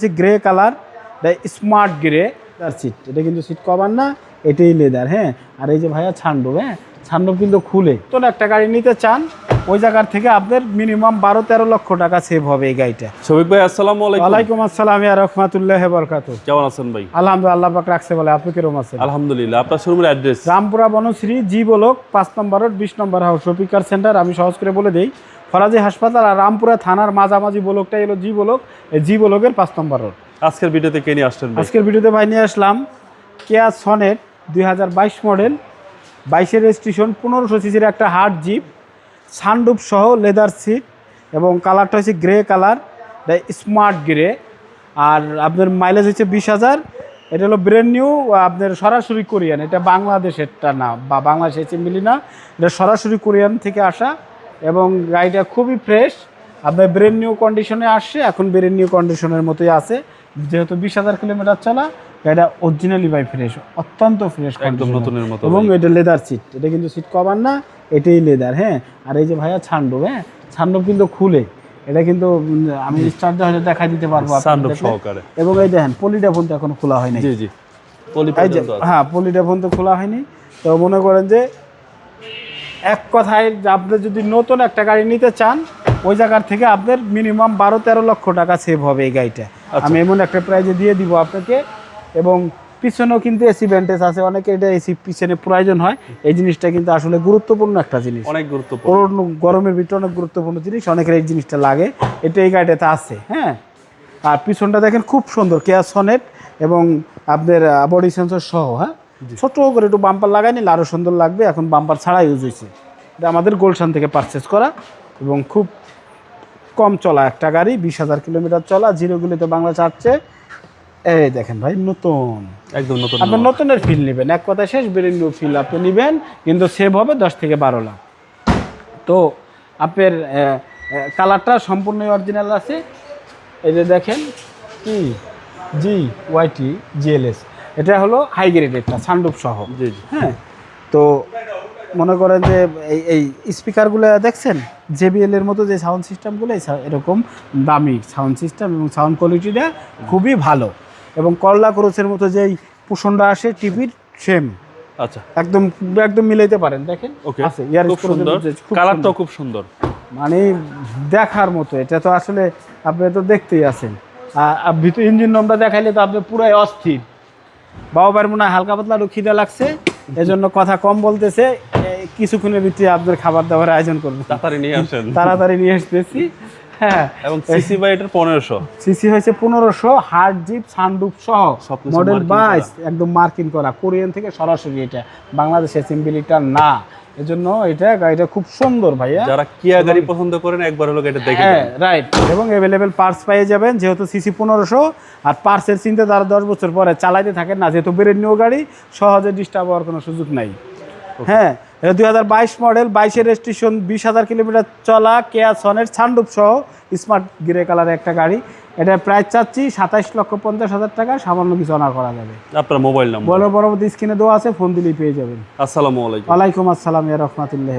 হচ্ছে grey colour smart grey তার seat এটা কিন্তু সিট কভার না, এটাই লেদার হ্যাঁ? আর এই যে ভাইয়া ছান্ডব হ্যাঁ? ছান্ডব কিন্তু খুলে। তো একটা গাড়ি নিতে চান ওই জায়গার থেকে আপনার মিনিমাম বারো তেরো লক্ষ টাকা সেভ হবে এই গাড়িটা। শফিক ভাই আসসালামু আলাইকুম। ওয়ালাইকুম আসসালাম ইয়া রহমাতুল্লাহ বরকাত কেমন আছেন ভাই? আলহামদুলিল্লাহ আল্লাহ পাক রাখছে বলে। আপনি কিরম আছেন? আলহামদুলিল্লাহ আপনার শোরুমের address Rampura Banasree G block পাঁচ নম্বর রোড বিশ নম্বর হাউস শপিকার সেন্টার আমি সহজ করে বলে দিই। ফরাজি হাসপাতাল আর রামপুরা থানার মাঝামাঝি বলকটাই হলো জি বলক এই জি বলকের পাঁচ নম্বর রোড আজকের ভিডিওতে কে নিয়ে আসছেন আজকের ভিডিওতে ভাই নিয়ে আসলাম কেয়া সনেট দুই হাজার বাইশ মডেল বাইশের রেজিস্ট্রেশন পনেরোশো সিসির একটা হার্ড জিপ সানডুপ সহ লেদার সিট এবং কালারটা হচ্ছে গ্রে কালার স্মার্ট গ্রে আর আপনার মাইলেজ হচ্ছে বিশ হাজার। এটা হলো ব্র্যান্ড নিউ আপনার সরাসরি কোরিয়ান। এটা বাংলাদেশেরটা না, বা বাংলাদেশের চিমিলি না। এটা সরাসরি কোরিয়ান থেকে আসা এবং গাড়িটা খুবই ফ্রেশ আপনার ব্রেন নিউ কন্ডিশনে আসছে এখন ব্রেন নিউ কন্ডিশনের মতোই আছে। যেহেতু বিশ হাজার কিলোমিটার চলা এটা অরিজিনালি বাই ফ্রেশ অত্যন্ত ফ্রেশ একদম নতুনের মতো এবং এটা লেদার সিট এটা কিন্তু সিট কভার না এটাই লেদার হ্যাঁ? আর এই যে ভাইয়া ছান্ডব হ্যাঁ? ছান্ডব কিন্তু খুলে এটা কিন্তু আমি স্টার্টটা হয়তো দেখা দিতে পারব আপনাদের সহকারে। এবং এই দেখেন পলিটা ফোন তো এখন খোলা হয়নি। জি জি। পলি। হ্যাঁ পলিটা ফোন তো খোলা হয়নি। তো মনে করেন যে এক কথায় আপনি যদি নতুন একটা গাড়ি নিতে চান ওই জায়গার থেকে আপনার মিনিমাম বারো তেরো লক্ষ টাকা সেভ হবে এই গাড়িটা। আমি এমন একটা প্রাইজে দিয়ে দিব আপনাকে এবং পিছনেও কিন্তু এসি ভ্যান্টেজ আছে অনেকে এটা এসি পিছনে প্রয়োজন হয়। এই জিনিসটা কিন্তু আসলে গুরুত্বপূর্ণ একটা জিনিস। অনেক গুরুত্বপূর্ণ। গরমের ভিতরে অনেক গুরুত্বপূর্ণ জিনিস অনেকের এই জিনিসটা লাগে। এটা এই গাড়িটাতে আছে হ্যাঁ? আর পিছনটা দেখেন খুব সুন্দর কেয়ার সনেট এবং আপনার বডি সেন্সর সহ হ্যাঁ? ছোট করে একটু বাম্পার লাগাই নিলে আরও সুন্দর লাগবে। এখন বাম্পার ছাড়া ইউজ হয়েছে। এটা আমাদের গোলশান থেকে পারচেস করা এবং খুব কম চলা একটা গাড়ি বিশ হাজার কিলোমিটার চলা জিরোগুলিতে বাংলা চাচ্ছে এই দেখেন ভাই নতুন। একদম নতুন আপনি নতুনের ফিল নেবেন। এক কথা শেষ ব্রেন নিউ ফিল আপনি নেবেন কিন্তু সেভ হবে দশ থেকে বারো লাখ। তো আপনার কালারটা সম্পূর্ণ অরিজিনাল আছে। এই যে দেখেন কি? জি ওয়াইটি জিএলএস এটা হলো হাই গ্রেডেরটা সানরুফ সহ। জি জি। হ্যাঁ? তো মনে করেন যে এই এই স্পিকারগুলো দেখছেন? জেবিএল এর মতো যে সাউন্ড সিস্টেমগুলো এরকম দামি সাউন্ড সিস্টেম এবং সাউন্ড কোয়ালিটিটা খুবই ভালো। এবং করলা ক্রোচের মতো যেই পোষণটা আসে টিভির সেম। আচ্ছা। একদম একদম মিলাইতে পারেন দেখেন। ওকে। আছে ইয়ার খুব সুন্দর। কালারটাও খুব সুন্দর। মানে দেখার মতো এটা তো আসলে আপনি তো দেখতেই আছেন। আর ভিতর ইঞ্জিন নম্বর দেখাইলে তো আপনি পুরাই অস্থির। বাবার মনে হয় হালকা পাতলা খিদে লাগছে এজন্য কথা কম বলতেছে। কিছুক্ষণের ভিতরে আপনাদের খাবার দাবার আয়োজন করব। তাড়াতাড়ি নিয়ে আসেন। তাড়াতাড়ি নিয়ে আসতেছি। হ্যাঁ। এবং সিসি বাই এটার পনেরোশো। সিসি হয়েছে পনেরোশো হার্ড জিপ সানডুপ সহ মডেল marking বাইশ একদম মার্কিং করা। কোরিয়ান থেকে সরাসরি এটা। বাংলাদেশের সিম্বিলিটা না। এজন্য এটা গাড়িটা খুব সুন্দর ভাইয়া। যারা কিয়া গাড়ি পছন্দ করেন একবার হলো এটা দেখে হ্যাঁ রাইট এবং অ্যাভেলেবেল পার্টস পেয়ে যাবেন যেহেতু সিসি পনেরোশো আর পার্টসের চিন্তা তারা দশ বছর পরে চালাইতে থাকেন না যেহেতু বেরেন নিউ গাড়ি সহজে ডিস্টার্ব হওয়ার কোনো সুযোগ নাই। হ্যাঁ এটা দুই হাজার বাইশ মডেল বাইশের রেজিস্ট্রেশন বিশ হাজার কিলোমিটার চলা কেয়া সনের ছান্ডুপ সহ স্মার্ট গ্রে কালারের একটা গাড়ি। এটা প্রাইস চাচ্ছি সাতাইশ লক্ষ পঞ্চাশ হাজার টাকা সামান্য কিছু অনার করা যাবে। আপনার মোবাইল নাম্বার পরবর্তী স্ক্রিনে দেওয়া আছে ফোন দিলেই পেয়ে যাবেন। আসসালামু আলাইকুম। ওয়ালাইকুম আসসালাম ইয়া রহমতুল্লাহ